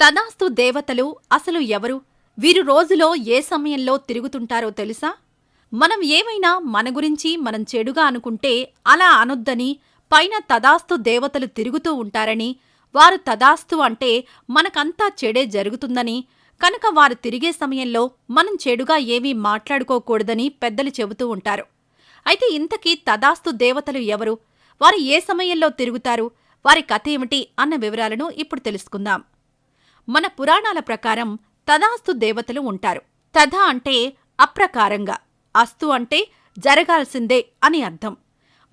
తదాస్తు దేవతలు అసలు ఎవరు? వీరు రోజులో ఏ సమయంలో తిరుగుతుంటారో తెలుసా? మనం ఏమైనా మన గురించి మనం చెడుగా అనుకుంటే అలా అనొద్దని పైన తదాస్తు దేవతలు తిరుగుతూ ఉంటారని వారు తదాస్తు అంటే మనకంతా చెడే జరుగుతుందని కనుక వారు తిరిగే సమయంలో మనం చెడుగా ఏమీ మాట్లాడుకోకూడదని పెద్దలు చెబుతూ ఉంటారు. అయితే ఇంతకీ తదాస్తు దేవతలు ఎవరు? వారు ఏ సమయంలో తిరుగుతారు? వారి కథ ఏమిటి? అన్న వివరాలను ఇప్పుడు తెలుసుకుందాం. మన పురాణాల ప్రకారం తదాస్తు దేవతలు ఉంటారు. తథ అంటే అప్రకారంగా అస్తు అంటే జరగాల్సిందే అని అర్థం.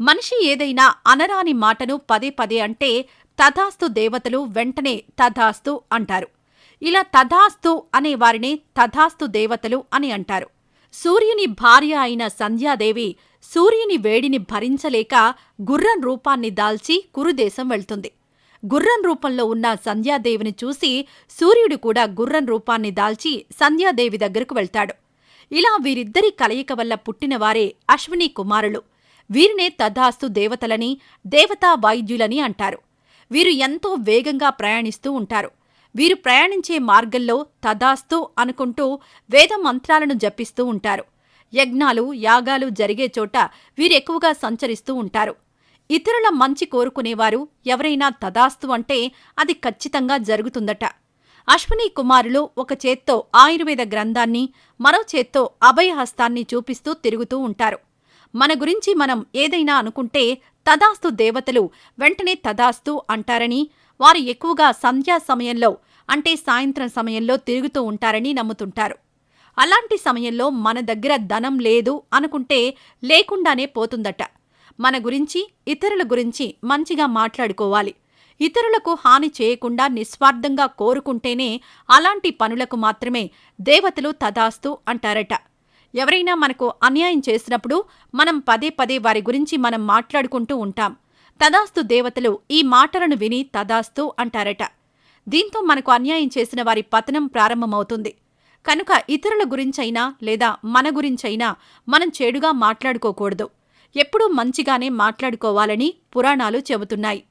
మనిషి ఏదైనా అనరాని మాటను పదే పదే అంటే తథాస్తు దేవతలు వెంటనే తథాస్తు అంటారు. ఇలా తథాస్తు అనే వారిని తథాస్తు దేవతలు అని అంటారు. సూర్యుని భార్య అయిన సంధ్యాదేవి సూర్యుని వేడిని భరించలేక గుర్రం రూపాన్ని దాల్చి కురుదేశం వెళ్తుంది. గుర్రం రూపంలో ఉన్న సంధ్యాదేవిని చూసి సూర్యుడు కూడా గుర్రం రూపాన్ని దాల్చి సంధ్యాదేవి దగ్గరకు వెళ్తాడు. ఇలా వీరిద్దరి కలయిక వల్ల పుట్టినవారే అశ్విని కుమారులు. వీరినే తథాస్తు దేవతలని దేవతా వైద్యులని అంటారు. వీరు ఎంతో వేగంగా ప్రయాణిస్తూ ఉంటారు. వీరు ప్రయాణించే మార్గంలో తదాస్తు అనుకుంటూ వేద మంత్రాలను జపిస్తూ ఉంటారు. యజ్ఞాలు యాగాలు జరిగే చోట వీరెక్కువగా సంచరిస్తూ ఉంటారు. ఇతరుల మంచి కోరుకునేవారు ఎవరైనా తదాస్తు అంటే అది ఖచ్చితంగా జరుగుతుందట. అశ్విని కుమారులు ఒక చేత్తో ఆయుర్వేద గ్రంథాన్ని మరో చేత్తో అభయహస్తాన్ని చూపిస్తూ తిరుగుతూ ఉంటారు. మన గురించి మనం ఏదైనా అనుకుంటే తదాస్తు దేవతలు వెంటనే తదాస్తు అంటారని వారు ఎక్కువగా సంధ్యా సమయంలో అంటే సాయంత్రం సమయంలో తిరుగుతూ ఉంటారని నమ్ముతుంటారు. అలాంటి సమయంలో మన దగ్గర ధనం లేదు అనుకుంటే లేకుండానే పోతుందట. మన గురించి ఇతరుల గురించి మంచిగా మాట్లాడుకోవాలి. ఇతరులకు హాని చేయకుండా నిస్వార్థంగా కోరుకుంటేనే అలాంటి పనులకు మాత్రమే దేవతలు తదాస్తు అంటారట. ఎవరైనా మనకు అన్యాయం చేసినప్పుడు మనం పదే పదే వారి గురించి మనం మాట్లాడుకుంటూ ఉంటాం. తదాస్తు దేవతలు ఈ మాటలను విని తదాస్తు అంటారట. దీంతో మనకు అన్యాయం చేసిన వారి పతనం ప్రారంభమవుతుంది. కనుక ఇతరుల గురించైనా లేదా మన గురించైనా మనం చెడుగా మాట్లాడుకోకూడదు. ఎప్పుడూ మంచిగానే మాట్లాడుకోవాలని పురాణాలు చెబుతున్నాయి.